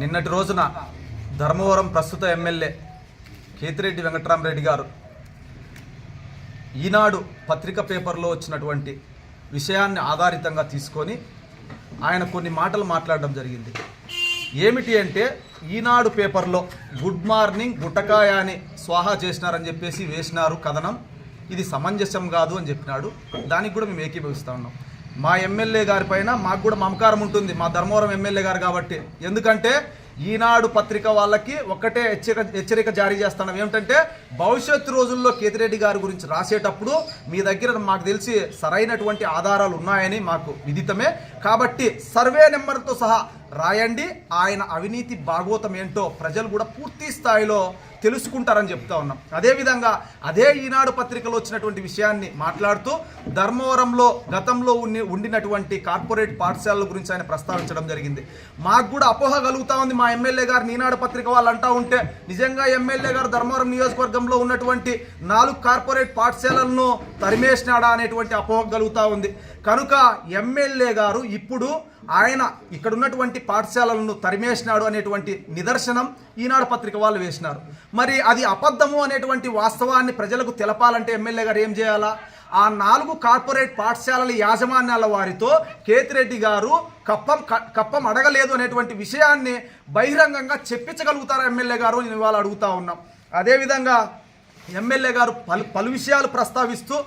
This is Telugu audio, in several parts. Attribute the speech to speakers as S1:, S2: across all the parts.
S1: నిన్నటి రోజున ధర్మవరం ప్రస్తుత ఎమ్మెల్యే కేతిరెడ్డి వెంకట్రామరెడ్డి గారు ఈనాడు పత్రిక పేపర్లో వచ్చినటువంటి విషయాన్ని ఆధారితంగా తీసుకొని ఆయన కొన్ని మాటలు మాట్లాడడం జరిగింది. ఏమిటి అంటే ఈనాడు పేపర్లో గుడ్ మార్నింగ్ గుట్టకాయ అని స్వాహా చేసినారని చెప్పేసి వేసినారు కథనం. ఇది సమంజసం కాదు అని చెప్పినాడు. దానికి కూడా మేము ఏకీభవిస్తా ఉన్నాం. మా ఎమ్మెల్యే గారి పైన మాకు కూడా మమకారం ఉంటుంది మా ధర్మవరం ఎమ్మెల్యే గారు కాబట్టి. ఎందుకంటే ఈనాడు పత్రిక వాళ్ళకి ఒక్కటే హెచ్చరిక హెచ్చరిక జారీ చేస్తున్నాం. ఏమిటంటే భవిష్యత్తు రోజుల్లో కేతిరెడ్డి గారి గురించి రాసేటప్పుడు మీ దగ్గర మాకు తెలిసి సరైనటువంటి ఆధారాలు ఉన్నాయని మాకు విదితమే. కాబట్టి సర్వే నెంబర్తో సహా రాయండి. ఆయన అవినీతి భాగోతం ఏంటో ప్రజలు కూడా పూర్తి స్థాయిలో తెలుసుకుంటారని చెప్తా ఉన్నాం. అదేవిధంగా అదే ఈనాడు పత్రికలో వచ్చినటువంటి విషయాన్ని మాట్లాడుతూ ధర్మవరంలో గతంలో ఉన్ని ఉండినటువంటి కార్పొరేట్ పాఠశాలల గురించి ఆయన ప్రస్తావించడం జరిగింది. మాకు కూడా అపోహ కలుగుతా ఉంది. మా ఎమ్మెల్యే గారు ఈనాడు పత్రిక వాళ్ళు అంటా ఉంటే నిజంగా ఎమ్మెల్యే గారు ధర్మవరం నియోజకవర్గంలో ఉన్నటువంటి నాలుగు కార్పొరేట్ పాఠశాలలను తరిమేసినాడా అనేటువంటి అపోహ కలుగుతా ఉంది. కనుక ఎమ్మెల్యే గారు ఇప్పుడు ఆయన ఇక్కడ ఉన్నటువంటి పాఠశాలలను తరిమేసినాడు అనేటువంటి నిదర్శనం ఈనాడు పత్రిక వాళ్ళు వేసినారు. మరి అది అబద్ధము అనేటువంటి వాస్తవాన్ని ప్రజలకు తెలపాలంటే ఎమ్మెల్యే గారు ఏం చేయాలా? ఆ నాలుగు కార్పొరేట్ పాఠశాలల యాజమాన్యాల వారితో కేతిరెడ్డి గారు కప్పం క- కప్పం అడగలేదు అనేటువంటి విషయాన్ని బహిరంగంగా చెప్పించగలుగుతారా ఎమ్మెల్యే గారు నేను ఇవాళ అడుగుతా ఉన్నాం. అదేవిధంగా ఎమ్మెల్యే గారు పలు పలు విషయాలు ప్రస్తావిస్తూ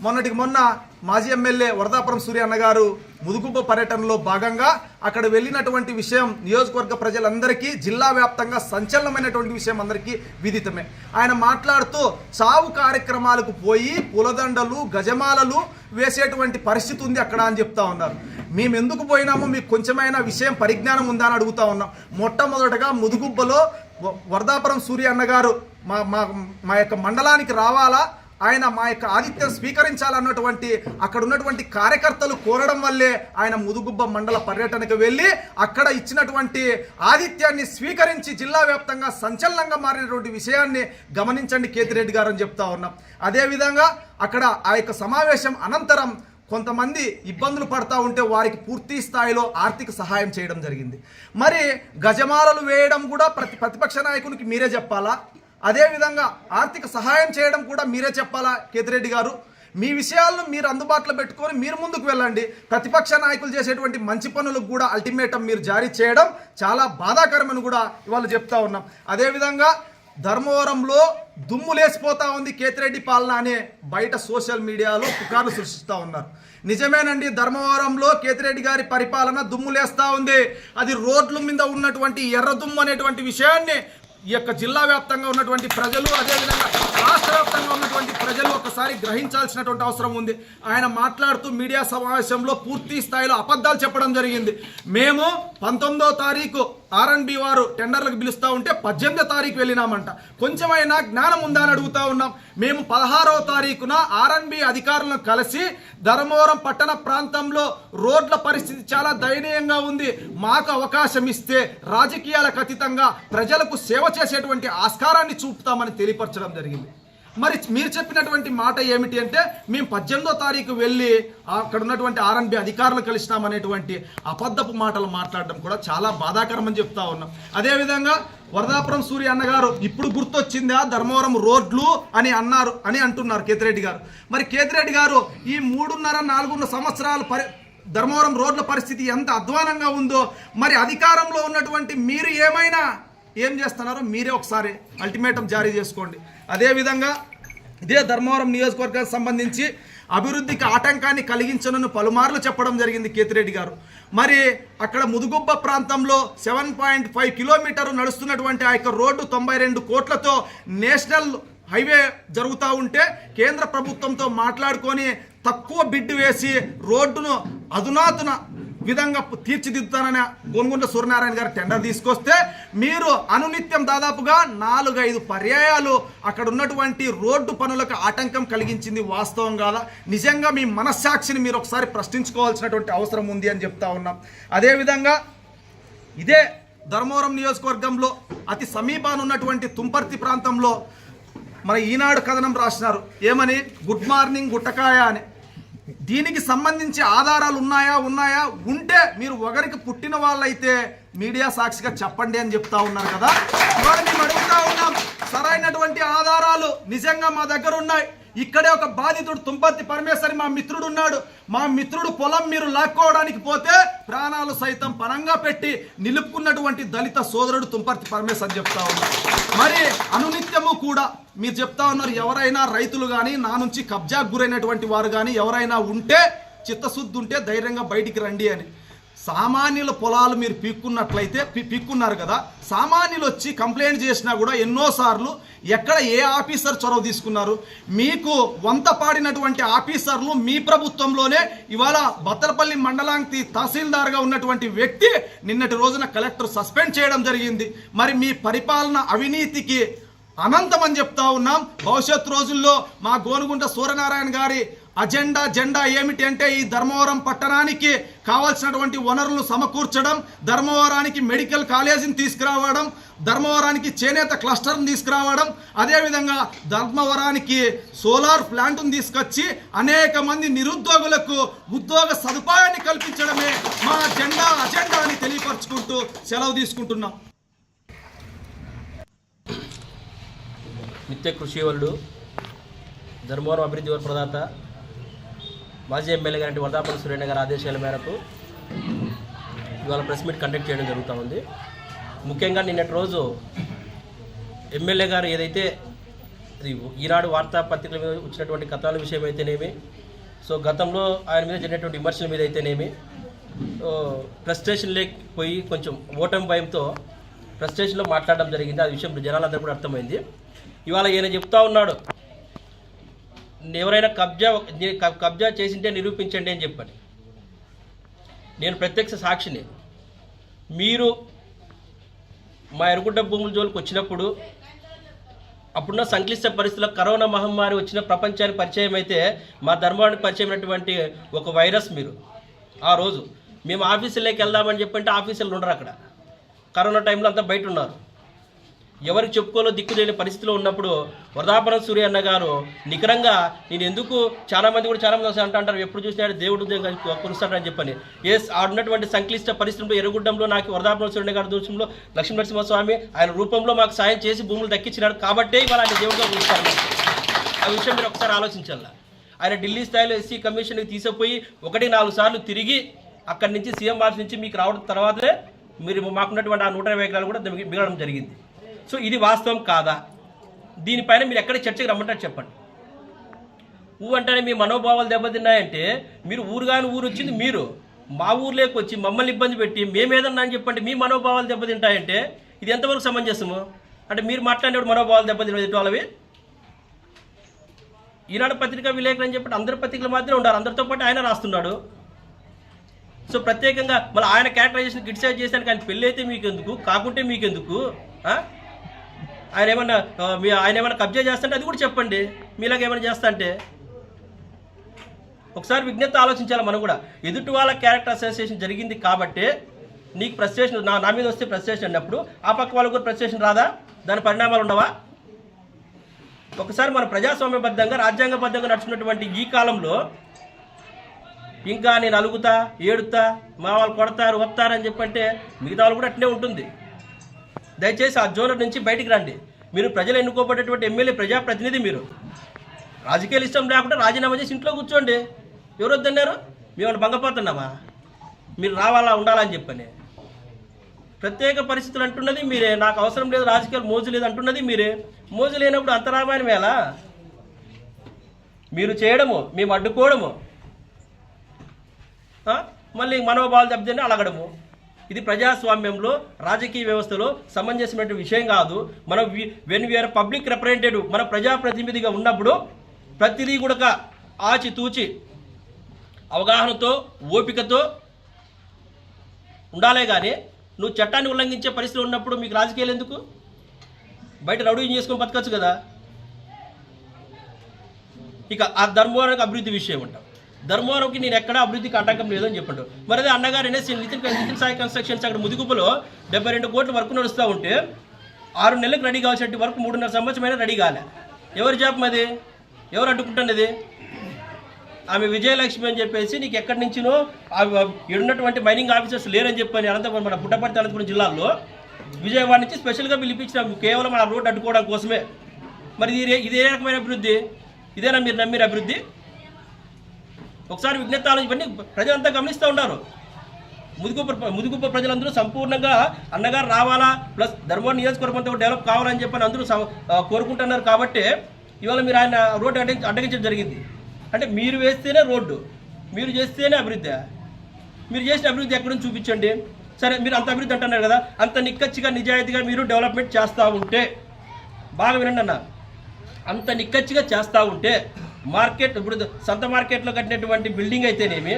S1: మొన్నటికి మొన్న మాజీ ఎమ్మెల్యే వరదాపురం సూర్య అన్నగారు ముదుగుంప ముదుగుబ్బ పర్యటనలో భాగంగా అక్కడ వెళ్ళినటువంటి విషయం నియోజకవర్గ ప్రజలందరికీ జిల్లా వ్యాప్తంగా సంచలనమైనటువంటి విషయం అందరికీ విదితమే. ఆయన మాట్లాడుతూ చావు కార్యక్రమాలకు పోయి పూలదండలు గజమాలలు వేసేటువంటి పరిస్థితి ఉంది అక్కడ అని చెప్తా ఉన్నారు. మేము ఎందుకు పోయినామో మీకు కొంచెమైనా విషయం పరిజ్ఞానం ఉందా అని అడుగుతా ఉన్నాం. మొట్టమొదటగా ముదుగుబ్బలో వరదాపురం సూర్య అన్నగారు మా మా మా యొక్క మండలానికి రావాలా? ఆయన మా యొక్క ఆతిథ్యం స్వీకరించాలన్నటువంటి అక్కడ ఉన్నటువంటి కార్యకర్తలు కోరడం వల్లే ఆయన ముదుగుబ్బ మండల పర్యటనకు వెళ్ళి అక్కడ ఇచ్చినటువంటి ఆతిథ్యాన్ని స్వీకరించి జిల్లా వ్యాప్తంగా సంచలనంగా మారినటువంటి విషయాన్ని గమనించండి కేతిరెడ్డి గారు అని చెప్తా ఉన్నాం. అదేవిధంగా అక్కడ ఆ యొక్క సమావేశం అనంతరం కొంతమంది ఇబ్బందులు పడతా ఉంటే వారికి పూర్తి స్థాయిలో ఆర్థిక సహాయం చేయడం జరిగింది. మరి గజమాలలు వేయడం కూడా ప్రతి ప్రతిపక్ష నాయకునికి మీరే చెప్పాలా? అదేవిధంగా ఆర్థిక సహాయం చేయడం కూడా మీరే చెప్పాలా కేతిరెడ్డి గారు? మీ విషయాలను మీరు అందుబాటులో పెట్టుకొని మీరు ముందుకు వెళ్ళండి. ప్రతిపక్ష నాయకులు చేసేటువంటి మంచి పనులకు కూడా అల్టిమేటం మీరు జారీ చేయడం చాలా బాధాకరమని కూడా ఇవాళ చెప్తా ఉన్నాం. అదేవిధంగా ధర్మవరంలో దుమ్ము లేసిపోతా ఉంది కేతిరెడ్డి పాలన అనే బయట సోషల్ మీడియాలో పుకార్లు సృష్టిస్తూ ఉన్నారు. నిజమేనండి ధర్మవరంలో కేతిరెడ్డి గారి పరిపాలన దుమ్ము లేస్తూ ఉంది. అది రోడ్ల మీద ఉన్నటువంటి ఎర్ర దుమ్ము అనేటువంటి విషయాన్ని ఈ యొక్క జిల్లా వ్యాప్తంగా ఉన్నటువంటి ప్రజలు అదేవిధంగా రాష్ట్ర వ్యాప్తంగా ఉన్నటువంటి ప్రజలు ఒకసారి గ్రహించాల్సినటువంటి అవసరం ఉంది. ఆయన మాట్లాడుతూ మీడియా సమావేశంలో పూర్తి స్థాయిలో అబద్ధాలు చెప్పడం జరిగింది. మేము పంతొమ్మిదో తారీఖు ఆర్ఎన్బి వారు టెండర్లకు పిలుస్తూ ఉంటే పద్దెనిమిదో తారీఖు వెళ్ళినామంట. కొంచెమైనా జ్ఞానం ఉందా అని అడుగుతా ఉన్నాం. మేము పదహారవ తారీఖున ఆర్ఎన్బి అధికారులను కలిసి ధర్మవరం పట్టణ ప్రాంతంలో రోడ్ల పరిస్థితి చాలా దయనీయంగా ఉంది. మాకు అవకాశం ఇస్తే రాజకీయాలకు అతీతంగా ప్రజలకు సేవ చేసేటువంటి ఆస్కారాన్ని చూపుతామని తెలియపరచడం జరిగింది. మరి మీరు చెప్పినటువంటి మాట ఏమిటి అంటే మేము పద్దెనిమిదో తారీఖు వెళ్ళి అక్కడ ఉన్నటువంటి ఆర్ఎన్బి అధికారులు కలిసినామనేటువంటి అబద్ధపు మాటలు మాట్లాడడం కూడా చాలా బాధాకరం అని చెప్తా ఉన్నాం. అదేవిధంగా వరదాపురం సూర్య అన్నగారు ఇప్పుడు గుర్తొచ్చిందా ధర్మవరం రోడ్లు అని అన్నారు అని అంటున్నారు కేతిరెడ్డి గారు. మరి కేతిరెడ్డి గారు ఈ మూడున్నర నాలుగున్నర సంవత్సరాల పరి ధర్మవరం రోడ్ల పరిస్థితి ఎంత అధ్వానంగా ఉందో మరి అధికారంలో ఉన్నటువంటి మీరు ఏమైనా ఏం చేస్తున్నారో మీరే ఒకసారి అల్టిమేటం జారీ చేసుకోండి. అదేవిధంగా ఇదే ధర్మవరం నియోజకవర్గానికి సంబంధించి అభివృద్ధికి ఆటంకాన్ని కలిగించనని పలుమార్లు చెప్పడం జరిగింది కేతిరెడ్డి గారు. మరి అక్కడ ముదుగుబ్బ ప్రాంతంలో సెవెన్ పాయింట్ ఫైవ్ కిలోమీటర్ నడుస్తున్నటువంటి ఆ యొక్క రోడ్డు తొంభై రెండు కోట్లతో నేషనల్ హైవే జరుగుతూ ఉంటే కేంద్ర ప్రభుత్వంతో మాట్లాడుకొని తక్కువ బిడ్డు వేసి రోడ్డును అధునాతున విధంగా తీర్చిదిద్దుతానని గోనుగుంట సూర్యనారాయణ గారు టెండర్ తీసుకొస్తే మీరు అనునిత్యం దాదాపుగా నాలుగైదు పర్యాయాలు అక్కడ ఉన్నటువంటి రోడ్డు పనులకు ఆటంకం కలిగించింది వాస్తవం కాదా? నిజంగా మీ మనస్సాక్షిని మీరు ఒకసారి ప్రశ్నించుకోవాల్సినటువంటి అవసరం ఉంది అని చెప్తా ఉన్నాం. అదేవిధంగా ఇదే ధర్మవరం నియోజకవర్గంలో అతి సమీపాన ఉన్నటువంటి తుంపర్తి ప్రాంతంలో మన ఈనాడు కథనం రాసినారు. ఏమని? గుడ్ మార్నింగ్ గుట్టకాయ అని. దీనికి సంబంధించి ఆధారాలు ఉన్నాయా ఉన్నాయా? ఉంటే మీరు ఒకరికి పుట్టిన వాళ్ళైతే మీడియా సాక్షిగా చెప్పండి అని చెప్తా ఉన్నారు కదా. ఇవాళ మేము అడుగుతా ఉన్నాం సరైనటువంటి ఆధారాలు నిజంగా మా దగ్గర ఉన్నాయి. ఇక్కడే ఒక బాధితుడు తుంపర్తి పరమేశ్వరి మా మిత్రుడు ఉన్నాడు మా మిత్రుడు పొలం మీరు లాక్కోవడానికి పోతే ప్రాణాలు సైతం పనంగా పెట్టి నిలుపుకున్నటువంటి దళిత సోదరుడు తుంపర్తి పరమేశ్వర్ చెప్తా ఉన్నారు మరి అనునిత్యము కూడా మీరు చెప్తా ఉన్నారు ఎవరైనా రైతులు కానీ నా నుంచి కబ్జాకు గురైనటువంటి వారు కానీ ఎవరైనా ఉంటే చిత్తశుద్ధి ఉంటే ధైర్యంగా బయటికి రండి అని. సామాన్యుల పొలాలు మీరు పీక్కున్నట్లయితే పిక్కున్నారు పీక్కున్నారు కదా సామాన్యులు వచ్చి కంప్లైంట్ చేసినా కూడా ఎన్నోసార్లు ఎక్కడ ఏ ఆఫీసర్ చొరవ తీసుకున్నారు? మీకు వంత పాడినటువంటి ఆఫీసర్లు మీ ప్రభుత్వంలోనే ఇవాళ బత్తలపల్లి మండలానికి తహసీల్దార్గా ఉన్నటువంటి వ్యక్తి నిన్నటి రోజున కలెక్టర్ సస్పెండ్ చేయడం జరిగింది. మరి మీ పరిపాలన అవినీతికి అనంతం అని చెప్తా ఉన్నాం. భవిష్యత్ రోజుల్లో మా గోనుగుంట సూర్యనారాయణ గారి అజెండా జెండా ఏమిటి అంటే ఈ ధర్మవరం పట్టణానికి కావాల్సినటువంటి వనరులను సమకూర్చడం ధర్మవరానికి మెడికల్ కాలేజీని తీసుకురావడం ధర్మవరానికి చేనేత క్లస్టర్ని తీసుకురావడం అదేవిధంగా ధర్మవరానికి సోలార్ ప్లాంట్ను తీసుకొచ్చి అనేక మంది నిరుద్యోగులకు ఉద్యోగ సదుపాయాన్ని కల్పించడమే మా జెండా అజెండా అని తెలియపరచుకుంటూ సెలవు తీసుకుంటున్నాం.
S2: నిత్య కృషివలుడు ధర్మవరం అభివృద్ధి వర ప్రదాత మాజీ ఎమ్మెల్యే గారి వరదాపల్లి సురేణ గారి ఆదేశాల మేరకు ఇవాళ ప్రెస్ మీట్ కండక్ట్ చేయడం జరుగుతూ ఉంది. ముఖ్యంగా నిన్నటి రోజు ఎమ్మెల్యే గారు ఏదైతే ఈనాడు వార్తాపత్రికల మీద వచ్చినటువంటి కథల విషయం అయితేనేమి సో గతంలో ఆయన మీద జరిగినటువంటి విమర్శల మీద అయితేనేమి ఫ్రస్ట్రేషన్ పోయి కొంచెం ఓటమి భయంతో ఫ్రస్ట్రేషన్లో మాట్లాడడం జరిగింది. ఆ విషయం జనాలందరూ కూడా అర్థమైంది. ఇవాళ ఈయన చెప్తా ఉన్నాడు ఎవరైనా కబ్జా కబ్జా చేసింటే నిరూపించండి అని చెప్పని నేను ప్రత్యక్ష సాక్షిని మీరు మా ఎరుగుడ్డ భూముల జోలికి వచ్చినప్పుడు అప్పుడున్న సంక్లిష్ట పరిస్థితుల్లో కరోనా మహమ్మారి వచ్చిన ప్రపంచానికి పరిచయం అయితే మా ధర్మానికి పరిచయం అయినటువంటి ఒక వైరస్ మీరు. ఆ రోజు మేము ఆఫీసులోకి వెళ్దామని చెప్పంటే ఆఫీసులు ఉండరు అక్కడ. కరోనా టైంలో అంతా బయట ఉన్నారు. ఎవరికి చెప్పుకోలో దిక్కు లేని పరిస్థితిలో ఉన్నప్పుడు వరదాపురం సూర్య అన్న గారు నికరంగా నేను ఎందుకు చాలామంది కూడా చాలామంది అంటూ అంటారు. ఎప్పుడు చూసినా దేవుడు కొలుస్తాడని చెప్పని. ఎస్ ఆడున్నటువంటి సంక్లిష్ట పరిస్థితుల్లో ఎరుగుడ్డంలో నాకు వరదాపురం సూర్య గారి దృశ్యంలో లక్ష్మీ నరసింహస్వామి ఆయన రూపంలో మాకు సాయం చేసి భూములు దక్కించినాడు కాబట్టే ఇవాళ ఆయన దేవుడిగా ఆ విషయం మీరు ఒకసారి ఆలోచించాల? ఆయన ఢిల్లీ స్థాయిలో ఎస్సీ కమిషన్కి తీసుకుపోయి ఒకటి నాలుగు సార్లు తిరిగి అక్కడి నుంచి సీఎం ఆఫీస్ నుంచి మీకు రావడం తర్వాతనే మీరు మాకున్నటువంటి ఆ నూట ఇరవై ఎకరాలు కూడా మిగలడం జరిగింది. సో ఇది వాస్తవం కాదా? దీనిపైన మీరు ఎక్కడ చర్చకు రమ్మంటారు చెప్పండి. ఊ అంటేనే మీ మనోభావాలు దెబ్బతిన్నాయంటే మీరు ఊరు కాని ఊరు వచ్చింది మీరు. మా ఊర్లోకి వచ్చి మమ్మల్ని ఇబ్బంది పెట్టి మేమేదన్నా అని చెప్పండి మీ మనోభావాలు దెబ్బతింటాయంటే ఇది ఎంతవరకు సమంజసము? అంటే మీరు మాట్లాడినప్పుడు మనోభావాలు దెబ్బతిన వాళ్ళవి? ఈనాడు పత్రికా విలేకరు అని చెప్పి అందరి పత్రికలు మాత్రమే ఉండాలి. అందరితో పాటు ఆయన రాస్తున్నాడు. సో ప్రత్యేకంగా మళ్ళీ ఆయన క్యారెక్టరైజేషన్ క్రిటిసైజ్ చేశాను కానీ పెళ్ళి అయితే మీకు ఎందుకు కాకుంటే మీకెందుకు? ఆయన ఏమన్నా మీ ఆయన ఏమైనా కబ్జా చేస్తుంటే అది కూడా చెప్పండి. మీలాగా ఏమైనా చేస్తా అంటే. ఒకసారి విజ్ఞత ఆలోచించాలి మనం కూడా. ఎదుటి వాళ్ళ క్యారెక్టర్ అసోసియేషన్ జరిగింది కాబట్టి నీకు ఫ్రస్ట్రేషన్ నా నా మీద వస్తే ఫ్రస్ట్రేషన్ అన్నప్పుడు ఆ పక్క వాళ్ళకు కూడా ఫ్రస్ట్రేషన్ రాదా? దాని పరిణామాలు ఉండవా? ఒకసారి మన ప్రజాస్వామ్యబద్ధంగా రాజ్యాంగబద్ధంగా నడుచుకున్నటువంటి ఈ కాలంలో ఇంకా నేను అలుగుతా ఏడుతా మా వాళ్ళు కొడతారు వస్తారని చెప్పంటే మిగతా వాళ్ళు కూడా అట్లే ఉంటుంది. దయచేసి ఆ జోన్ నుంచి బయటికి రండి. మీరు ప్రజలు ఎన్నుకోబడేటువంటి ఎమ్మెల్యే ప్రజాప్రతినిధి మీరు. రాజకీయాలు ఇష్టం లేకుండా రాజీనామా చేసి ఇంట్లో కూర్చోండి. ఎవరు వద్దన్నారు? మేము భంగపోతున్నామా మీరు రావాలా ఉండాలని చెప్పని. ప్రత్యేక పరిస్థితులు అంటున్నది మీరే. నాకు అవసరం లేదు రాజకీయాలు మోజు లేదు అంటున్నది మీరే. మోజు లేనప్పుడు అంతరామాయణం ఎలా? మీరు చేయడము మేము అడ్డుకోవడము. మళ్ళీ మనోభావాలు దెబ్బతిని అలగడము. ఇది ప్రజాస్వామ్యంలో రాజకీయ వ్యవస్థలో సమంజసమైన విషయం కాదు. మనం వెన్ వీఆర్ పబ్లిక్ రిప్రజెంటేటివ్ మన ప్రజాప్రతినిధిగా ఉన్నప్పుడు ప్రతిదీ కూడా ఆచి తూచి అవగాహనతో ఓపికతో ఉండాలే కానీ నువ్వు చట్టాన్ని ఉల్లంఘించే పరిస్థితి ఉన్నప్పుడు మీకు రాజకీయాలు ఎందుకు? బయట రౌడీ చేసుకొని బతకచ్చు కదా? ఇక ఆ ధర్మవరకు అభివృద్ధి విషయం ఉంటాం ధర్మవరంకి నేను ఎక్కడ అభివృద్ధికి ఆటంకం లేదని చెప్పండు. మరి అదే అన్నగారు అనేసి నితిన్ నితిన్ సాయి కన్స్ట్రక్షన్స్ అక్కడ ముదుగుపులో డెబ్బై రెండు కోట్ల వర్క్ నడుస్తూ ఉంటే ఆరు నెలలకు రెడీ కావాల్సిన వర్క్ మూడున్నర సంవత్సరమైన రెడీ కాలే. ఎవరి జాబ్ అది ఎవరు అడ్డుకుంటున్నది? ఆమె విజయలక్ష్మి అని చెప్పేసి నీకు ఎక్కడి నుంచినో ఉన్నటువంటి మైనింగ్ ఆఫీసర్స్ లేరని చెప్పని అనంతపురం మన పుట్టపర్తి అనంతపురం జిల్లాలో విజయవాడ నుంచి స్పెషల్గా పిలిపించిన కేవలం ఆ రోడ్డు అడ్డుకోవడం కోసమే. మరి ఇది ఇదే రకమైన అభివృద్ధి? ఇదేనా మీరు నమ్మిన అభివృద్ధి? ఒకసారి విజ్ఞప్తాలు ఇవన్నీ ప్రజలంతా గమనిస్తూ ఉన్నారు ముదుగుప్ప ముదుగుప్ప ప్రజలందరూ సంపూర్ణంగా అన్నగారు రావాలా? ప్లస్ ధర్మవరం నియోజకవర్గం డెవలప్ కావాలని చెప్పని అందరూ కోరుకుంటున్నారు కాబట్టి ఇవాళ మీరు ఆయన రోడ్డు అడ్డగి అడ్డగించడం జరిగింది. అంటే మీరు వేస్తేనే రోడ్డు మీరు చేస్తేనే అభివృద్ధి. మీరు చేసిన అభివృద్ధి ఎక్కడ నుంచి చూపించండి? సరే మీరు అంత అభివృద్ధి అంటున్నారు కదా అంత నిక్కచ్చిగా నిజాయితీగా మీరు డెవలప్మెంట్ చేస్తూ ఉంటే బాగా వినండి అన్న. అంత నిక్కచ్చిగా చేస్తూ ఉంటే మార్కెట్ ఇప్పుడు సంత మార్కెట్లో కట్టినటువంటి బిల్డింగ్ అయితేనేమి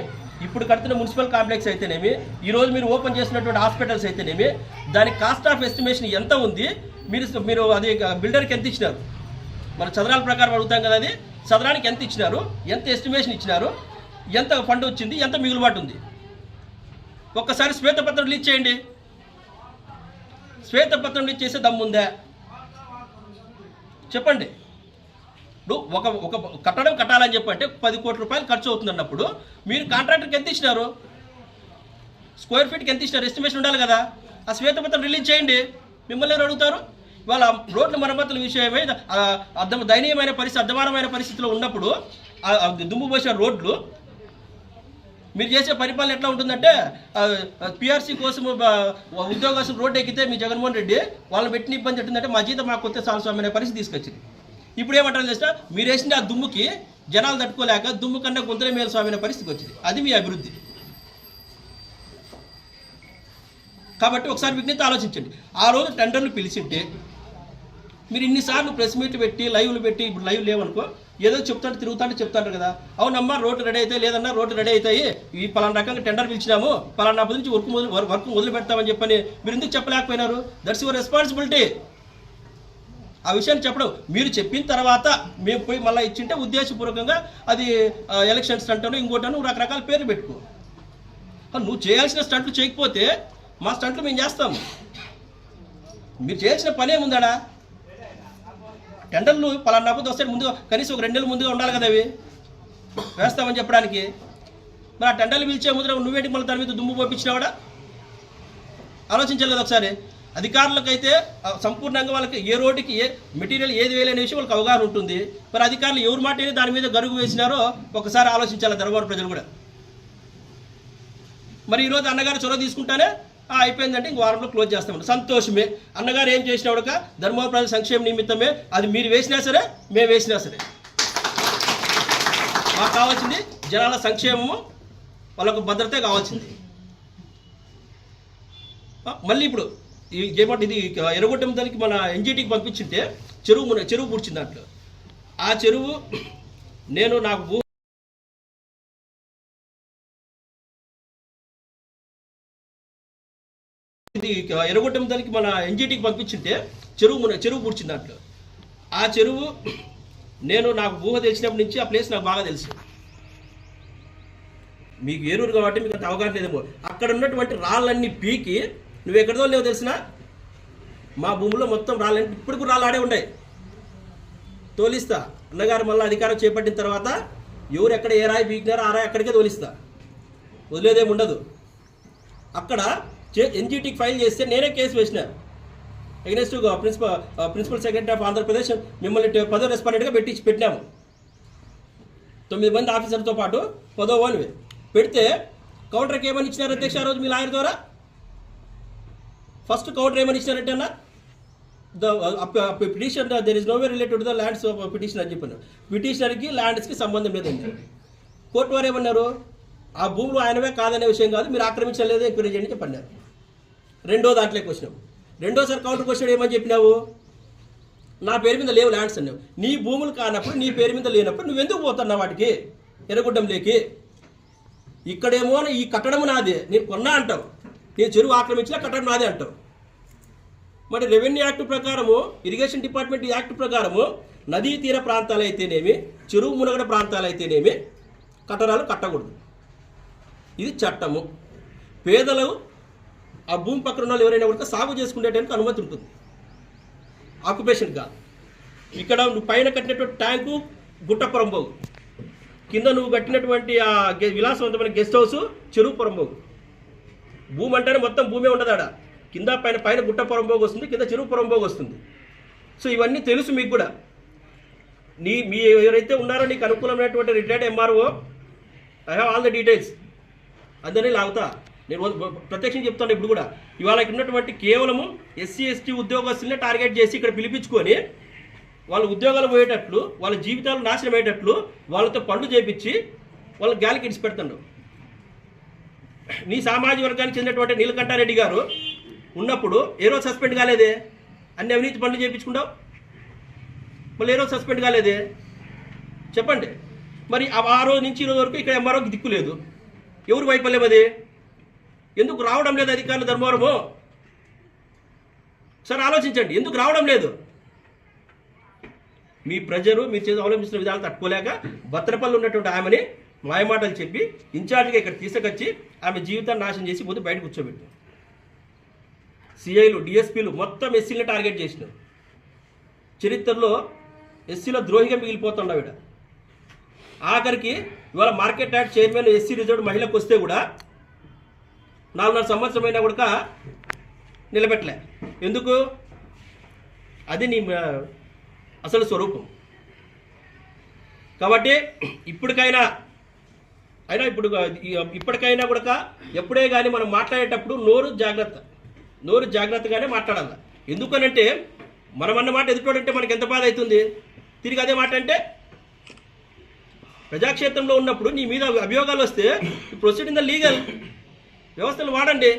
S2: ఇప్పుడు కడుతున్న మున్సిపల్ కాంప్లెక్స్ అయితేనేమి ఈరోజు మీరు ఓపెన్ చేసినటువంటి హాస్పిటల్స్ అయితేనేమి దాని కాస్ట్ ఆఫ్ ఎస్టిమేషన్ ఎంత ఉంది మీరు మీరు అది బిల్డర్కి ఎంత ఇచ్చినారు? మన చదరాల ప్రకారం అడుగుతాం కదా అది చదరానికి ఎంత ఇచ్చినారు ఎంత ఎస్టిమేషన్ ఇచ్చినారు ఎంత ఫండ్ వచ్చింది ఎంత మిగులుబాటు ఉంది? ఒక్కసారి శ్వేతపత్రం రిలీజ్ చేయండి. శ్వేతపత్రం రిలీజ్ చేసే దమ్ముందా? చెప్పండి. ఒక ఒక కట్టడం కట్టాలని చెప్పంటే పది కోట్ల రూపాయలు ఖర్చు అవుతుంది అన్నప్పుడు మీరు కాంట్రాక్టర్కి ఎంత ఇచ్చినారు? స్క్వేర్ ఫీట్కి ఎంత ఇచ్చినారు? ఎస్టిమేషన్ ఉండాలి కదా. ఆ శ్వేతపత్రం రిలీజ్ చేయండి. మిమ్మల్ని ఎవరు అడుగుతారు? వాళ్ళ రోడ్ల మరమ్మతుల విషయమై అర్థం దయనీయమైన పరిస్థితి అర్థమానమైన పరిస్థితిలో ఉన్నప్పుడు దుమ్ము పోసిన రోడ్లు మీరు చేసే పరిపాలన ఎట్లా ఉంటుందంటే పిఆర్సీ కోసం ఉద్యోగస్తులు రోడ్డు ఎక్కితే మీ జగన్మోహన్ రెడ్డి వాళ్ళని పెట్టిన ఇబ్బంది ఎట్టుందంటే మా జీతం మాకు కొత్త సాగు స్వామి అనే పరిస్థితి తీసుకొచ్చింది. ఇప్పుడు ఏమంటారు చేసిన మీరు వేసిన ఆ దుమ్ముకి జనాలు తట్టుకోలేక దుమ్ము కన్నా గుంతలే మేలు స్వామి అనే పరిస్థితికి వచ్చింది. అది మీ అభివృద్ధి. కాబట్టి ఒకసారి విజ్ఞత ఆలోచించండి. ఆ రోజు టెండర్లు పిలిచింటే మీరు ఇన్నిసార్లు ప్రెస్ మీట్లు పెట్టి లైవ్లు పెట్టి ఇప్పుడు లైవ్ లేవనుకో ఏదో చెప్తాంటే తిరుగుతాంటే చెప్తాంటారు కదా. అవునమ్మా రోడ్డు రెడీ అయితే లేదన్నా రోడ్డు రెడీ అవుతాయి. ఈ పలానా రకంగా టెండర్ పిలిచినాము పలానా నుంచి వర్క్ మొదలు వర్క్ మొదలు పెడతామని చెప్పని మీరు ఎందుకు చెప్పలేకపోయినారు? That's your responsibility. ఆ విషయాన్ని చెప్పడం. మీరు చెప్పిన తర్వాత మేము పోయి మళ్ళీ ఇచ్చింటే ఉద్దేశపూర్వకంగా అది ఎలక్షన్ స్టంట్ అంటాను ఇంకోటను రకరకాల పేర్లు పెట్టుకో. నువ్వు చేయాల్సిన స్టంట్లు చేయకపోతే మా స్టంట్లు మేము చేస్తాము. మీరు చేయాల్సిన పని ఏముందాడా? టెండర్లు పలానా వస్తే ముందు కనీసం ఒక రెండు నెలలు ముందుగా ఉండాలి కదా అవి. వేస్తామని చెప్పడానికి. మరి ఆ టెండర్లు పిలిచే ముందు నువ్వేంటి మళ్ళీ దాని మీద దుమ్ము పోపించినావాడా ఆలోచించాలి కదా ఒకసారి. అధికారులకైతే సంపూర్ణంగా వాళ్ళకి ఏ రోడ్డుకి ఏ మెటీరియల్ ఏది వేయాలనే విషయం వాళ్ళకి అవగాహన ఉంటుంది. మరి అధికారులు ఎవరు మాట దాని మీద గరుగు వేసినారో ఒకసారి ఆలోచించాలి ధర్మవరం ప్రజలు కూడా. మరి ఈరోజు అన్నగారు చొరవ తీసుకుంటానే అయిపోయిందంటే ఇంక వారంలో క్లోజ్ చేస్తామండి సంతోషమే. అన్నగారు ఏం చేసినాడుక ధర్మవరం ప్రజల సంక్షేమ నిమిత్తమే. అది మీరు వేసినా సరే మేము వేసినా సరే. మాకు కావాల్సింది జనాల సంక్షేమము వాళ్ళకు భద్రతే కావాల్సింది. మళ్ళీ ఇప్పుడు ఏమంటే ఇది ఎరగొట్టం దానికి మన ఎన్జిటికి పంపించింటే చెరువు చెరువు పూడ్చింది దాంట్లో. ఆ చెరువు నేను నాకు భూ ఇది ఎరగొట్టం దానికి మన ఎన్జిటికి పంపించింటే చెరువు చెరువు పూడ్చింది దాంట్లో. ఆ చెరువు నేను నాకు ఊహ తెలిసినప్పటి నుంచి ఆ ప్లేస్ నాకు బాగా తెలుసు. మీకు ఏరూరు కాబట్టి మీకు అంత అవగాహన లేదేమో. అక్కడ ఉన్నటువంటి రాళ్ళన్నీ పీకి నువ్వు ఎక్కడిదో లేవు తెలిసిన మా భూమిలో మొత్తం రాలే ఇప్పుడు కూడా రాళ్ళు ఆడే ఉన్నాయి. తోలిస్తా. అన్నగారు మళ్ళీ అధికారం చేపట్టిన తర్వాత ఎవరు ఎక్కడ ఏ రాయి బీకినారో ఆ రాయి అక్కడికే తోలిస్తా. వదిలేదేమి ఉండదు. అక్కడ ఎన్జిటికి ఫైల్ చేస్తే నేనే కేసు వేసిన. Against principal principal secretary of Andhra Pradesh మిమ్మల్ని పదో రెస్పాండెంట్గా పెట్టి పెట్టినాము. తొమ్మిది మంది ఆఫీసర్తో పాటు పదో వన్వి పెడితే కౌంటర్కి ఏమని ఇచ్చినారు అధ్యక్ష ఆ రోజు మీ లాయర్ ద్వారా? ఫస్ట్ కౌంటర్ ఏమని ఇచ్చినారంటే అన్న the petition there is no way related to the lands petition అని చెప్పాను పిటిషనర్కి ల్యాండ్స్కి సంబంధం లేదండి కోర్టు వారు ఏమన్నారు? ఆ భూములు ఆయనవే కాదనే విషయం కాదు మీరు ఆక్రమించలేదు ఎంక్వైరీ చేయండి చెప్పన్నారు. రెండో దాంట్లోకి వచ్చినాం రెండోసారి కౌంటర్ క్వశ్చన్ ఏమని చెప్పినావు? నా పేరు మీద లేవు ల్యాండ్స్ అన్నావు. నీ భూములు కానప్పుడు నీ పేరు మీద లేనప్పుడు నువ్వు ఎందుకు పోతున్నావు వాటికి? ఎర్రగుడ్డం లేకి? ఇక్కడేమో ఈ కట్టడం నాదే. నేను కొన్నా అంటావు. నేను చెరువు ఆక్రమించిన కట్టడం నాదే అంటారు. మరి రెవెన్యూ యాక్ట్ ప్రకారము ఇరిగేషన్ డిపార్ట్మెంట్ యాక్ట్ ప్రకారము నదీ తీర ప్రాంతాలు అయితేనేమి చెరువు మునగడ ప్రాంతాలు అయితేనేమి కట్టడాలు కట్టకూడదు. ఇది చట్టము. పేదలు ఆ భూమి పక్కన ఉన్న ఎవరైనా కూడా సాగు చేసుకునేటానికి అనుమతి ఉంటుంది. ఆక్యుపేషన్ కాదు ఇక్కడ నువ్వు పైన కట్టినటువంటి ట్యాంకు గుట్టపురంబోగు కింద నువ్వు కట్టినటువంటి ఆ విలాసవంతమైన గెస్ట్ హౌస్ చెరువు పురంబోగు. భూమి అంటేనే మొత్తం భూమి ఉండదు ఆడ. కింద పైన పైన గుట్ట పొరంబోగు వస్తుంది కింద చెరువు పొరంబోగు వస్తుంది. సో ఇవన్నీ తెలుసు మీకు కూడా. నీ మీ ఎవరైతే ఉన్నారో నీకు అనుకూలమైనటువంటి retired MRO I have all the details అందరినీ లాగుతా. నేను ప్రత్యక్షం ప్రత్యక్షంగా చెప్తాను ఇప్పుడు కూడా. ఇవాళ ఇక్కడ ఉన్నటువంటి కేవలము ఎస్సీ ఎస్టీ ఉద్యోగస్తుల్ని టార్గెట్ చేసి ఇక్కడ పిలిపించుకొని వాళ్ళ ఉద్యోగాలు పోయేటట్లు వాళ్ళ జీవితాలు నాశనం అయ్యేటట్లు వాళ్ళతో పనులు చేపించి వాళ్ళ గాలికి ఇడిచి నీ సామాజిక వర్గానికి చెందినటువంటి నీలకంఠారెడ్డి గారు ఉన్నప్పుడు ఏ రోజు సస్పెండ్ కాలేదే? అన్ని అవినీతి పనులు చేయించుకుంటావు? మళ్ళీ ఏ రోజు సస్పెండ్ కాలేదే? చెప్పండి. మరి ఆ రోజు నుంచి ఈ రోజు వరకు ఇక్కడ ఎంఆర్ఓకి దిక్కు లేదు. ఎవరు వైఫల్యం అది? ఎందుకు రావడం లేదు అధికారులు ధర్మవరము? సరే ఆలోచించండి. ఎందుకు రావడం లేదు? మీ ప్రజలు మీరు చేసి అవలంబిస్తున్న విధాలు తట్టుకోలేక భద్రపల్లి ఉన్నటువంటి ఆమెని మాయమాటలు చెప్పి ఇన్ఛార్జిగా ఇక్కడ తీసుకొచ్చి ఆమె జీవితాన్ని నాశనం చేసి పోతే బయట కూర్చోబెట్టారు సిఐలు డిఎస్పీలు మొత్తం ఎస్సీలను టార్గెట్ చేసినారు. చరిత్రలో ఎస్సీలో ద్రోహిగా మిగిలిపోతుండ ఆవిడ ఆఖరికి ఇవాళ market act chairman SC reserve మహిళకు వస్తే కూడా నాలుగున్నర సంవత్సరం అయినా కూడా నిలబెట్టలే. ఎందుకు? అది నీ అసలు స్వరూపం. కాబట్టి ఇప్పటికైనా అయినా ఇప్పుడు ఇప్పటికైనా కూడా ఎప్పుడే కానీ మనం మాట్లాడేటప్పుడు నోరు జాగ్రత్త. నోరు జాగ్రత్తగానే మాట్లాడాలి. ఎందుకనంటే మనం అన్నమాట ఎదుటోడంటే మనకి ఎంత బాధ అవుతుంది? తిరిగి అదే మాట అంటే ప్రజాక్షేత్రంలో ఉన్నప్పుడు నీ మీద అభియోగాలు వస్తే ప్రొసీడ్ ఇన్ ద లీగల్ వ్యవస్థలు వాడండి.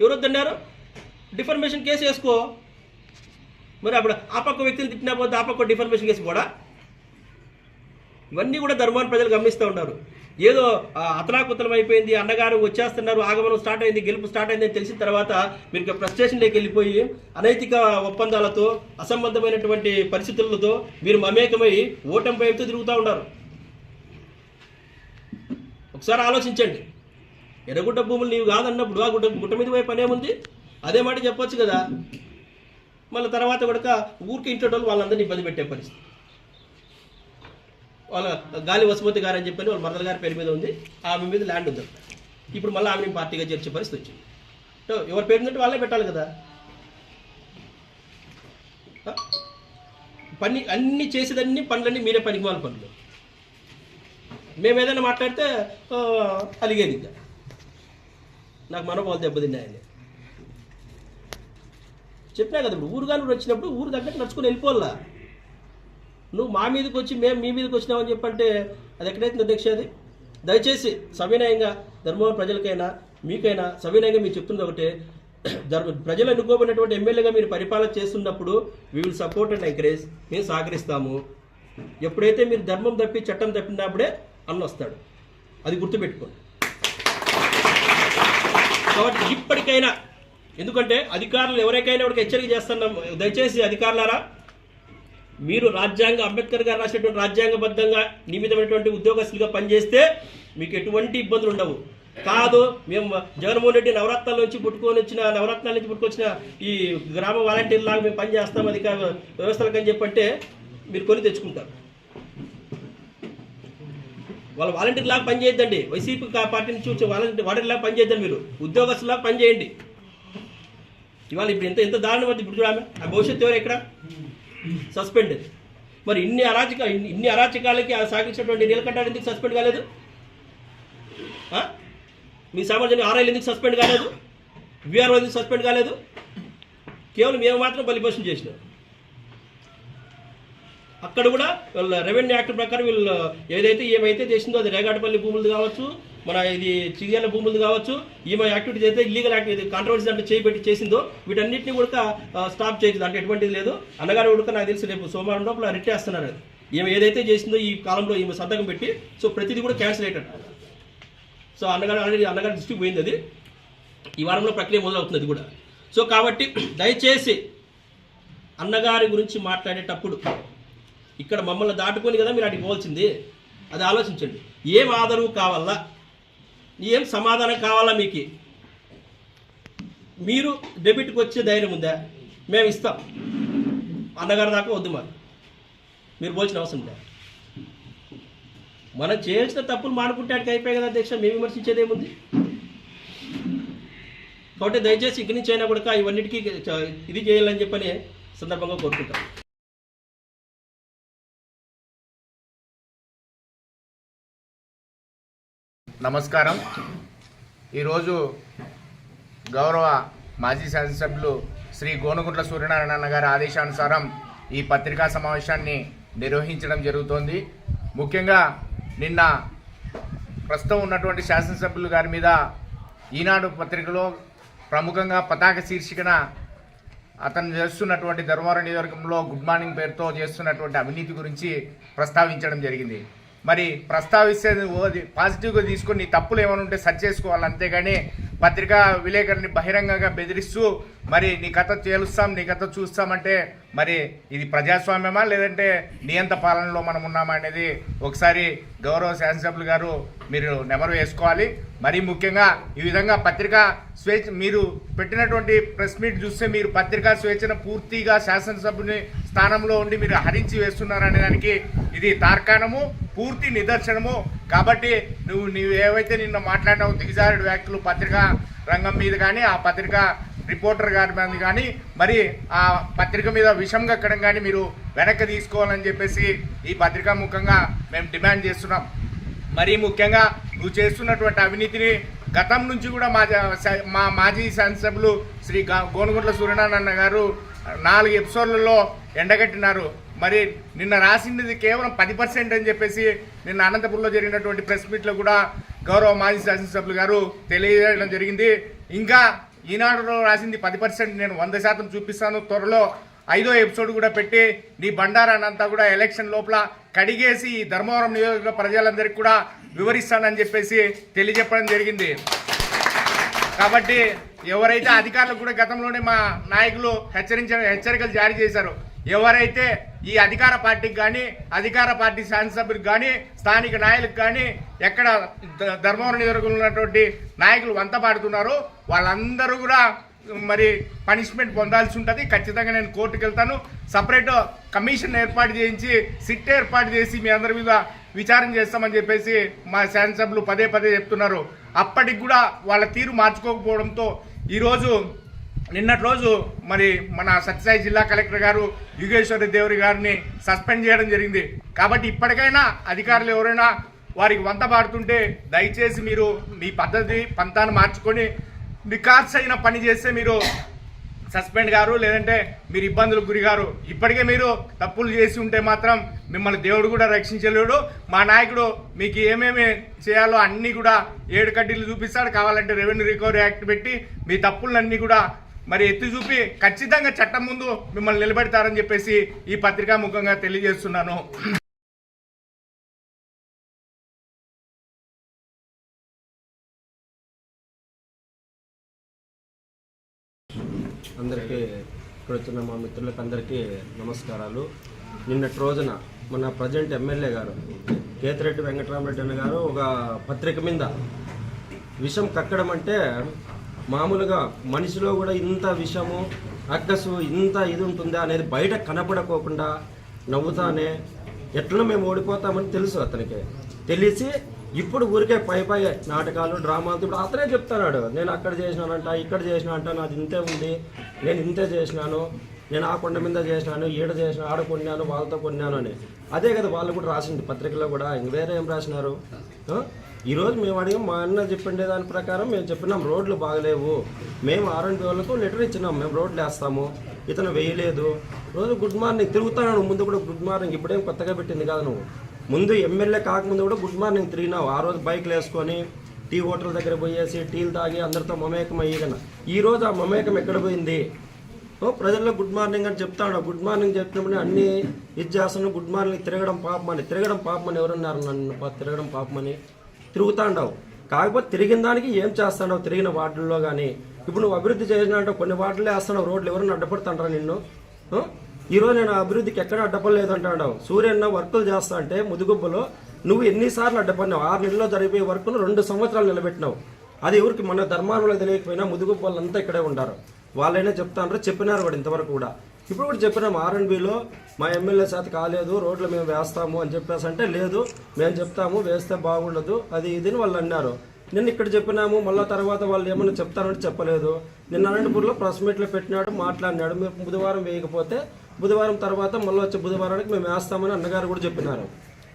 S2: ఎవరు వద్దన్నారు డిఫర్మేషన్ కేసు వేసుకో. మరి అప్పుడు ఆ పక్క వ్యక్తిని తిట్టినా పోతే ఆ పక్క డిఫర్మేషన్ కేసు కూడా ఇవన్నీ కూడా ధర్మాన్ని ప్రజలు గమనిస్తూ ఉన్నారు. ఏదో అతలాకుతలం అయిపోయింది అన్నగారు వచ్చేస్తున్నారు ఆగమనం స్టార్ట్ అయింది గెలుపు స్టార్ట్ అయింది అని తెలిసిన తర్వాత మీరు ఫ్రస్ట్రేషన్లోకి వెళ్ళిపోయి అనైతిక ఒప్పందాలతో అసంబద్ధమైనటువంటి పరిస్థితులతో మీరు మమేకమై ఓటమి వైపుతో తిరుగుతూ ఉన్నారు. ఒకసారి ఆలోచించండి. ఎర్రగుట్ట భూములు నీవు కాదన్నప్పుడు ఆ గుట్ట గుట్ట మీద పోయే పని ఉంది. అదే మాట చెప్పొచ్చు కదా. మళ్ళీ తర్వాత కూడా ఊరికి ఇంట్లో వాళ్ళు వాళ్ళందరినీ ఇబ్బంది పెట్టే పరిస్థితి. వాళ్ళ గాలి వసుమతి గారు అని చెప్పి వాళ్ళ మరదల గారి పేరు మీద ఉంది. ఆమె మీద ల్యాండ్ ఉంది. ఇప్పుడు మళ్ళీ ఆమెని పార్టీగా చేర్చే పరిస్థితి వచ్చింది. సో ఎవరి పేరు ఉందంటే వాళ్ళే పెట్టాలి కదా. పని అన్ని చేసేదన్ని పనులన్నీ మీరే పనికిమాల పనులు. మేము ఏదైనా మాట్లాడితే అలిగేది ఇంకా. నాకు మనోభావాలు దెబ్బతిన్నాయని. చెప్పినా కదా ఇప్పుడు ఊరుగా నువ్వు వచ్చినప్పుడు ఊరు తగ్గట్టు నడుచుకుని వెళ్ళిపోవాలా? నువ్వు మా మీదకి వచ్చి మేము మీ మీదకి వచ్చినామని చెప్పంటే అది ఎక్కడైతే అధ్యక్ష అది? దయచేసి సవినయంగా ధర్మవరం ప్రజలకైనా మీకైనా సవినయంగా మీరు చెప్తుంది ఒకటే. ధర్మ ప్రజలు ఎన్నుకోబడినటువంటి ఎమ్మెల్యేగా మీరు పరిపాలన చేస్తున్నప్పుడు we will support and encourage మేము సహకరిస్తాము. ఎప్పుడైతే మీరు ధర్మం తప్పి చట్టం తప్పినప్పుడే అన్న వస్తాడు. అది గుర్తుపెట్టుకోండి. కాబట్టి ఇప్పటికైనా ఎందుకంటే అధికారులు ఎవరికైనా ఎవరికి హెచ్చరిక చేస్తున్నాం దయచేసి అధికారులారా మీరు రాజ్యాంగ అంబేద్కర్ గారు రాసినటువంటి రాజ్యాంగబద్ధంగా నియమితమైనటువంటి ఉద్యోగస్తులుగా పనిచేస్తే మీకు ఎటువంటి ఇబ్బందులు ఉండవు. కాదు మేము జగన్మోహన్ రెడ్డి నవరత్నాల నుంచి పుట్టుకొని వచ్చిన నవరత్నాల నుంచి పుట్టుకొచ్చిన ఈ గ్రామ వాలంటీర్ లాగా మేము పనిచేస్తాం అది అధికార వ్యవస్థలకు అని చెప్పంటే మీరు కొని తెచ్చుకుంటారు. వాళ్ళ వాలంటీర్ లాగా పనిచేయద్దండి. వైసీపీ పార్టీ నుంచి వచ్చే వాలంటీర్ వాలంటీర్ లాగా పని మీరు. ఉద్యోగస్తులాగా పనిచేయండి. ఇవాళ ఇప్పుడు ఎంత ఎంత దారుణం ఇప్పుడు చూడాలి ఆ భవిష్యత్తు ఎవరు ఎక్కడ? సస్పెండెడ్ మరి ఇన్ని అరాచక ఇన్ని అరాచకాలకి ఆ సాగించినటువంటి నీలకంఠాడు ఎందుకు సస్పెండ్ కాలేదు? మీ సామాజిక ఆర్ఐలు ఎందుకు సస్పెండ్ కాలేదు? విఆర్ఓ ఎందుకు సస్పెండ్ కాలేదు? కేవలం మేము మాత్రం బలిపోషణ చేసినాం. అక్కడ కూడా వీళ్ళ రెవెన్యూ యాక్ట్ ప్రకారం వీళ్ళు ఏదైతే ఏమైతే చేసిందో అది రేగాటపల్లి భూములు కావచ్చు మన ఇది చిరియాల భూములు కావచ్చు ఈమె యాక్టివిటీస్ అయితే ఇల్లీగల్ యాక్టివిటీ కాంట్రవర్సీ అంటే చేయబెట్టి చేసిందో వీటన్నిటిని కూడా స్టాప్ చేయదు అంటే ఎటువంటిది లేదు. అన్నగారు కూడా నాకు తెలిసి రేపు సోమవారం లోపల రిట్ చేస్తున్నారు. అది. ఈమె ఏదైతే చేసిందో ఈ కాలంలో ఈమె సంతకం పెట్టి సో ప్రతిదీ కూడా క్యాన్సిల్ అయ్యేటట్టు. సో అన్నగారు ఆల్రెడీ అన్నగారి దృష్టికి పోయింది అది. ఈ వారంలో ప్రక్రియ మొదలవుతుంది కూడా. సో కాబట్టి దయచేసి అన్నగారి గురించి మాట్లాడేటప్పుడు ఇక్కడ మమ్మల్ని దాటుకొని కదా మీరు అటు పోవాల్సింది? అది ఆలోచించండి. ఏం ఆదరవు కావాలా? ఏం సమాధానం కావాలా మీకు? మీరు డెబిట్కి వచ్చే ధైర్యం ఉందా? మేము ఇస్తాం అన్నగారి దాకా వద్దు మాకు. మీరు పోల్చిన అవసరం లేదు
S3: మనం చేసిన తప్పులు మానుకుంటే ఆడికి అయిపోయాయి కదా అధ్యక్ష మేము విమర్శించేది ఏముంది? కాబట్టి దయచేసి ఇక్కడి నుంచి అయినా కూడా ఇవన్నిటికీ ఇది చేయాలని చెప్పని సందర్భంగా కోరుకుంటాం.
S4: నమస్కారం. ఈరోజు గౌరవ మాజీ శాసనసభ్యులు శ్రీ గోనుగుంట్ల సూర్యనారాయణ గారి ఆదేశానుసారం ఈ పత్రికా సమావేశాన్ని నిర్వహించడం జరుగుతోంది. ముఖ్యంగా నిన్న ప్రస్తుతం ఉన్నటువంటి శాసనసభ్యులు గారి మీద ఈనాడు పత్రికలో ప్రముఖంగా పతాక శీర్షికన అతను చేస్తున్నటువంటి ధర్మవరం నియోజకవర్గంలో గుడ్ మార్నింగ్ పేరుతో చేస్తున్నటువంటి అవినీతి గురించి ప్రస్తావించడం జరిగింది. మరి ప్రస్తావిస్తే ఓది పాజిటివ్గా తీసుకొని నీ తప్పులు ఏమైనా ఉంటే సర్చ్ చేసుకోవాలి. అంతేగాని పత్రికా విలేకరుని బహిరంగంగా బెదిరిస్తూ మరి నీ కథ తేలుస్తాం నీ కథ చూస్తామంటే మరి ఇది ప్రజాస్వామ్యమా? లేదంటే నియంత పాలనలో మనం ఉన్నామా? అనేది ఒకసారి గౌరవ శాసనసభ్యులు గారు మీరు నెమరు వేసుకోవాలి. మరీ ముఖ్యంగా ఈ విధంగా పత్రికా స్వేచ్ఛ మీరు పెట్టినటువంటి ప్రెస్ మీట్ చూస్తే మీరు పత్రికా స్వేచ్ఛను పూర్తిగా శాసనసభ్యుని స్థానంలో ఉండి మీరు హరించి వేస్తున్నారనే దానికి ఇది తార్కాణము పూర్తి నిదర్శనము. కాబట్టి నువ్వు నువ్వు ఏవైతే నిన్న మాట్లాడినావు దిగజారుడు వ్యాఖ్యలు పత్రికా రంగం మీద కానీ ఆ పత్రికా రిపోర్టర్ గారి మీద కానీ మరి ఆ పత్రిక మీద విషం కక్కడం కానీ మీరు వెనక్కి తీసుకోవాలని చెప్పేసి ఈ పత్రికా ముఖంగా మేము డిమాండ్ చేస్తున్నాం. మరీ ముఖ్యంగా నువ్వు చేస్తున్నటువంటి అవినీతిని గతం నుంచి కూడా మా మా మాజీ శాసనసభ్యులు శ్రీ గోనుగుంట్ల సూర్యనారాయణ గారు నాలుగు ఎపిసోడ్లలో ఎండగట్టినారు. మరి నిన్న రాసింది కేవలం పది పర్సెంట్ అని చెప్పేసి నిన్న అనంతపురంలో జరిగినటువంటి ప్రెస్ మీట్లో కూడా గౌరవ మాజీ శాసనసభ్యులు గారు తెలియజేయడం జరిగింది. ఇంకా ఈనాడులో రాసింది పది పర్సెంట్ నేను వంద శాతం చూపిస్తాను. త్వరలో ఐదో ఎపిసోడ్ కూడా పెట్టి నీ బండారానంతా కూడా ఎలక్షన్ లోపల కడిగేసి ఈ ధర్మవరం నియోజక ప్రజలందరికీ కూడా వివరిస్తానని చెప్పేసి తెలియజెప్పడం జరిగింది. కాబట్టి ఎవరైతే అధికారులకు కూడా గతంలోనే మా నాయకులు హెచ్చరించ హెచ్చరికలు జారీ చేశారు. ఎవరైతే ఈ అధికార పార్టీకి కానీ అధికార పార్టీ శాసనసభ్యులకు కానీ స్థానిక నాయకులకు కానీ ఎక్కడ ధర్మవరం నియోజకవర్గంలో ఉన్నటువంటి నాయకులు వంత పాడుతున్నారో వాళ్ళందరూ కూడా మరి పనిష్మెంట్ పొందాల్సి ఉంటుంది. ఖచ్చితంగా నేను కోర్టుకు వెళ్తాను. సపరేట్ కమిషన్ ఏర్పాటు చేయించి సిట్ ఏర్పాటు చేసి మీ అందరి మీద విచారణ చేస్తామని చెప్పేసి మా శాసనసభ్యులు పదే పదే చెప్తున్నారు. అప్పటికి కూడా వాళ్ళ తీరు మార్చుకోకపోవడంతో ఈరోజు నిన్నటి రోజు మరి మన సత్యసాయి జిల్లా కలెక్టర్ గారు యుగేశ్వరి దేవరి గారిని సస్పెండ్ చేయడం జరిగింది. కాబట్టి ఇప్పటికైనా అధికారులు ఎవరైనా వారికి వంత పాడుతుంటే దయచేసి మీరు మీ పద్ధతి పంతాన్ని మార్చుకొని నికార్స్ అయిన పని చేస్తే మీరు సస్పెండ్ గారు లేదంటే మీరు ఇబ్బందులకు గురిగారు ఇప్పటికే మీరు తప్పులు చేసి ఉంటే మాత్రం మిమ్మల్ని దేవుడు కూడా రక్షించలేడు. మా నాయకుడు మీకు ఏమేమి చేయాలో అన్నీ కూడా ఏడు కడ్డీలు చూపిస్తాడు. కావాలంటే రెవెన్యూ రికవరీ యాక్ట్ పెట్టి మీ తప్పులన్నీ కూడా మరి ఎత్తి చూపి ఖచ్చితంగా చట్టం ముందు మిమ్మల్ని నిలబెడతారని చెప్పేసి ఈ పత్రికా ముఖంగా తెలియజేస్తున్నాను.
S3: అందరికీ ఇక్కడ వచ్చిన మా మిత్రులకు అందరికీ నమస్కారాలు. నిన్నటి రోజున మన ప్రజెంట్ ఎమ్మెల్యే గారు కేతిరెడ్డి వెంకటరామరెడ్డి అన్న గారు ఒక పత్రిక మీద విషం కక్కడం అంటే మామూలుగా మనిషిలో కూడా ఇంత విషము అక్కసు ఇంత ఇది ఉంటుందా అనేది బయట కనపడకోకుండా నవ్వుతానే ఎట్లా మేము ఓడిపోతామని తెలుసు అతనికి. తెలిసి ఇప్పుడు ఊరికే పై పై నాటకాలు డ్రామాలు ఇప్పుడు అతనే చెప్తున్నాడు. నేను అక్కడ చేసినానంట ఇక్కడ చేసినానంట నాది ఇంతే ఉంది నేను ఇంతే చేసినాను నేను ఆ కొండ మీద చేసినాను ఈడ చేసిన ఆడ కొన్నాను వాళ్ళతో కొన్నాను అని. అదే కదా వాళ్ళు కూడా రాసింది పత్రికలో కూడా ఇంక వేరే ఏం రాసినారు? ఈరోజు మేము అడిగాం మా అన్న చెప్పిండే దాని ప్రకారం మేము చెప్పినాం రోడ్లు బాగలేవు. మేము ఆర్ఎండ్ వాళ్ళకు లెటర్ ఇచ్చినాం మేము రోడ్లు వేస్తాము. ఇతను వేయలేదు. రోజు గుడ్ మార్నింగ్ తిరుగుతున్నాను ముందు కూడా గుడ్ మార్నింగ్ ఇప్పుడేం కొత్తగా పెట్టింది కాదు నువ్వు. ముందు ఎమ్మెల్యే కాకముందు కూడా గుడ్ మార్నింగ్ తిరిగినావు. ఆ రోజు బైక్లు వేసుకొని టీ హోటల్ దగ్గర పోయేసి టీలు తాగి అందరితో మమేకం అయ్యేకన్నా ఈరోజు ఆ మమేకం ఎక్కడ పోయింది? ఓ ప్రజల్లో గుడ్ మార్నింగ్ అని చెప్తాడు. గుడ్ మార్నింగ్ చెప్పినప్పుడు అన్ని ఇది చేస్తాను గుడ్ మార్నింగ్ తిరగడం పాపమని తిరగడం పాపమని ఎవరన్నారు నన్ను? తిరగడం పాపమని తిరుగుతాండవు. కాకపోతే తిరిగిన దానికి ఏం చేస్తాడవు? తిరిగిన వార్డుల్లో కానీ ఇప్పుడు నువ్వు అభివృద్ధి చేసినట్టు కొన్ని వార్డులే వేస్తున్నావు. రోడ్లు ఎవరైనా అడ్డపడుతుంటారా నిన్ను? ఈరోజు నేను అభివృద్ధికి ఎక్కడ అడ్డపడలేదు అంటాడావు సూర్యన్న వర్కులు చేస్తా అంటే ముదుగుబ్బలో నువ్వు ఎన్నిసార్లు అడ్డపడినావు? ఆరు నెలల్లో జరిపే వర్కును రెండు సంవత్సరాలు నిలబెట్టినావు. అది ఎవరికి మన ధర్మానంలో తెలియకపోయినా ముదుగుబ్బలు ఇక్కడే ఉంటారు వాళ్ళైనా చెప్తాండ్రు చెప్పినారు కూడా ఇంతవరకు కూడా. ఇప్పుడు కూడా చెప్పినాం ఆర్ఎండ్బిలో మా ఎమ్మెల్యే చేత కాలేదు రోడ్లు మేము వేస్తాము అని చెప్పేసి అంటే లేదు మేము చెప్తాము వేస్తే బాగుండదు అది ఇది అని వాళ్ళు అన్నారు. నిన్న ఇక్కడ చెప్పినాము మళ్ళీ తర్వాత వాళ్ళు ఏమైనా చెప్తారంటే చెప్పలేదు. నిన్న అనంతపూర్లో ప్రెస్ మీట్లో పెట్టినాడు మాట్లాడినాడు. మీరు బుధవారం వేయకపోతే బుధవారం తర్వాత మళ్ళీ వచ్చే బుధవారానికి మేము వేస్తామని అన్నగారు కూడా చెప్పినారు.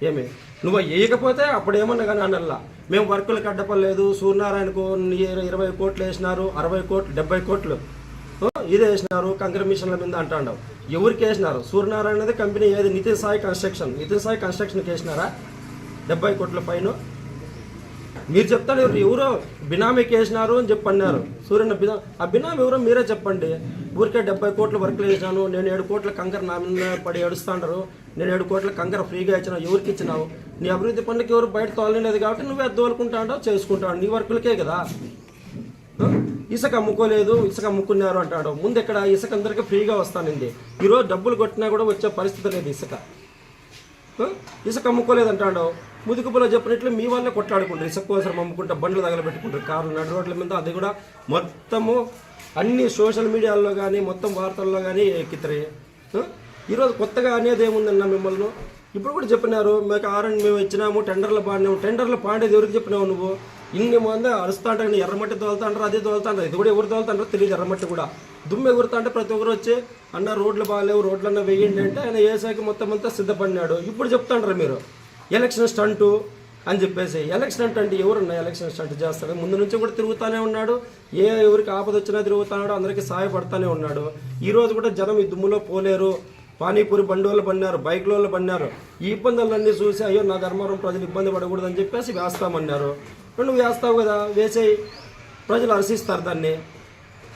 S3: ఏమి? నువ్వు వేయకపోతే అప్పుడు ఏమన్నా కానీ అనల్లా. మేము వర్కులు అడ్డపడలేదు సూర్యనారాయణకు ఇరవై కోట్లు వేసినారు అరవై కోట్లు డెబ్బై కోట్లు. ఇది వేసినారు కంకర మిషన్ల మీద అంటాండవు ఎవరికి వేసినారు? సూర్యనారాయణది కంపెనీ ఏది? నితిన్ సాయి కన్స్ట్రక్షన్. నితిన్ సాయి కన్స్ట్రక్షన్కి వేసినారా? డెబ్బై కోట్ల పైన మీరు చెప్తారు ఎవరు? ఎవరో బినామీకి వేసినారు అని చెప్పి అన్నారు సూర్యన బినా ఆ బినామీ ఎవరో మీరే చెప్పండి. ఊరికే డెబ్బై కోట్ల వర్క్లు వేసినాను. నేను ఏడు కోట్ల కంకర నా మీద పడి ఏడుస్తాంటారు నేను ఏడు కోట్ల కంకర ఫ్రీగా ఇచ్చిన ఎవరికి ఇచ్చినావు? నీ అభివృద్ధి పనులకి ఎవరు బయట తోలలేదు కాబట్టి నువ్వే దోలుకుంటా అంటావు చేసుకుంటావు నీ వర్కులకే కదా. ఇసుక అమ్ముకోలేదు ఇసుక అమ్ముకున్నారు అంటాడు. ముందు ఇక్కడ ఇసుక అందరికీ ఫ్రీగా వస్తానండి ఈరోజు డబ్బులు కొట్టినా కూడా వచ్చే పరిస్థితి లేదు ఇసుక. ఇసుక అమ్ముకోలేదు అంటాడు. ముదుకుపులో చెప్పినట్లు మీ వాళ్ళే కొట్లాడుకుంటారు. ఇసుక కోసం అమ్ముకుంటా బండ్లు తగలబెట్టుకుంటారు. కార్లు నడు రోడ్ల మీద అది కూడా మొత్తము అన్ని సోషల్ మీడియాల్లో కానీ మొత్తం వార్తల్లో కానీ ఎక్కితరే. ఈరోజు కొత్తగా అనేది ఏముందన్న మిమ్మల్ని? ఇప్పుడు కూడా చెప్పినారు మీకు ఆరని మేము ఇచ్చినాము టెండర్లు పాడినాము టెండర్లు పాడేది ఎవరికి చెప్పినావు నువ్వు? ఇన్ని మంది అరుస్తూ అంటారు ఎర్రమట్టి తోలుతాంటారు అదే తోలుతాంటారు ఇది కూడా ఎవరు తోలుతాంటారో తెలియదు ఎర్రమట్టి కూడా. దుమ్ము ఎగురుతా అంటే ప్రతి ఒక్కరు వచ్చి అన్న రోడ్లు బాగాలేవు రోడ్లన్న వేయండి అంటే ఆయన ఏసాకి మొత్తం అంతా సిద్ధపడినాడు. ఇప్పుడు చెప్తాంటారు మీరు ఎలక్షన్ స్టంటు అని చెప్పేసి. ఎలక్షన్ స్టంట్ అంటే ఎవరున్నా ఎలక్షన్ స్టంట్ చేస్తారు. ముందు నుంచి కూడా తిరుగుతూనే ఉన్నాడు. ఏ ఎవరికి ఆపద వచ్చినా తిరుగుతున్నాడు అందరికీ సహాయపడతానే ఉన్నాడు. ఈరోజు కూడా జనం ఈ దుమ్ములో పోలేరు. పానీపూరి బండి వాళ్ళు పడినారు బైక్ వాళ్ళు పడినారు. ఈ ఇబ్బందులన్నీ చూసి అయ్యో నా ధర్మవరం ప్రజలు ఇబ్బంది పడకూడదని చెప్పేసి వేస్తామన్నారు. నువ్వు వేస్తావు కదా వేసేయి. ప్రజలు హర్షిస్తారు దాన్ని.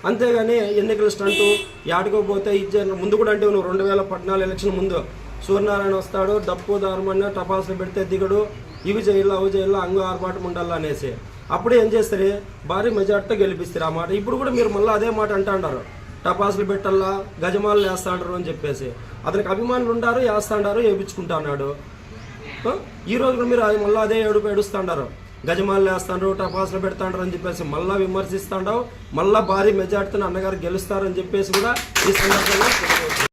S3: అంతేగాని ఎన్నికల స్టంటు యాడకపోతే ఇచ్చే ముందు కూడా అంటే నువ్వు రెండు వేల పద్నాలుగు ఎలక్షన్ ముందు సూర్యనారాయణ వస్తాడు డప్పు దారుమన్న టపాసులు పెడితే దిగడు ఇవి చేయాల అవి చేయాల అంగు ఆర్భాటం ఉండాలి అనేసి. అప్పుడు ఏం చేస్తారు? భారీ మెజార్టీతో గెలిపిస్తారు ఆ మాట. ఇప్పుడు కూడా మీరు మళ్ళీ అదే మాట అంటాండారు. టపాసులు పెట్టాలా గజమాలు వేస్తాడారు అని చెప్పేసి. అతనికి అభిమానులు ఉండారు వేస్తాడారు వేయించుకుంటాన్నాడు అన్నాడు. ఈ రోజు కూడా మీరు అది మళ్ళీ అదే ఏడుపు ఏడుస్తాడారు గజమాలు వేస్తాండ్రు టపాసులు పెడతాండ్రు అని చెప్పేసి మళ్ళా విమర్శిస్తాండావు. మళ్ళా భారీ మెజార్టీతో అన్నగారు గెలుస్తారని చెప్పేసి కూడా ఈ సందర్భంగా